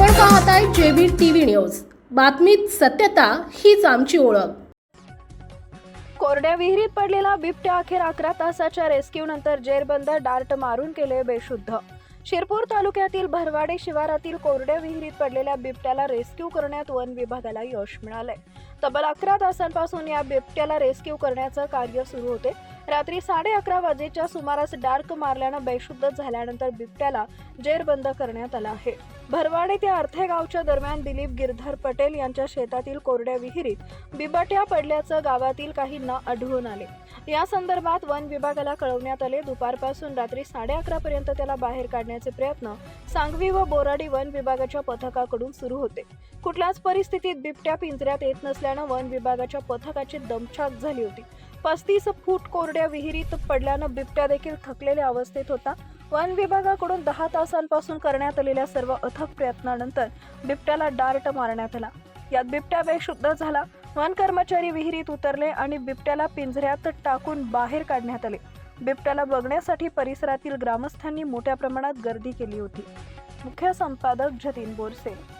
पाहताय JB TV news. बातमीत सत्यता हीच आमची ओळख. कोरड्या विहिरीत पडलेला बिबट्या अखेर अकरा तासाच्या रेस्क्यू नंतर जेरबंद डार्ट मारून केले बेशुद्ध. शिरपूर तालुक्यातील भरवाडे शिवारातील कोरड्या विहिरीत पडलेल्या बिबट्याला रेस्क्यू करण्यात वन विभागाला यश मिळालंय. तब्बल अकरा तासांपासून या बिबट्याला रेस्क्यू करण्याचं कार्य सुरू होते. रात्री साडे अकरा वाजेच्या सुमारास डार्क मारल्यानं बेशुद्ध झाल्यानंतर बिबट्याला जेरबंद करण्यात आला आहे. भरवाडे ते अर्थे गावच्या दरम्यान दिलीप गिरधर पटेल यांच्या शेतातील कोरड्या विहिरीत बिबट्या पडल्याचं गावातील काहींना आढळून आले. या संदर्भात वन विभागाला कळवण्यात आले. दुपारपासून रात्री साडे अकरा पर्यंत त्याला बाहेर काढण्याचे प्रयत्न सांगवी व बोराडी वन विभागाच्या पथकाकडून सुरू होते. कुठल्याच परिस्थितीत बिबट्या पिंजऱ्यात येत नसल्यानं वन विभागाच्या पथकाची दमछाक झाली होती. पस्तीस फूट कोरड्या विहिरीत पडल्यानं बिबट्या देखील थकलेल्या अवस्थेत होता. वन विभागाकडून दहा तासांपासून करण्यात आलेल्या सर्व अथक प्रयत्नानंतर बिबट्याला डार्ट मारण्यात आला. यात बिबट्या बेशुद्ध झाला. वन कर्मचारी विहिरीत उतरले आणि बिबट्याला पिंजऱ्यात टाकून बाहेर काढण्यात आले. बिबट्याला बघण्यासाठी परिसरातील ग्रामस्थांनी मोठ्या प्रमाणात गर्दी केली होती. मुख्य संपादक जतीन बोरसे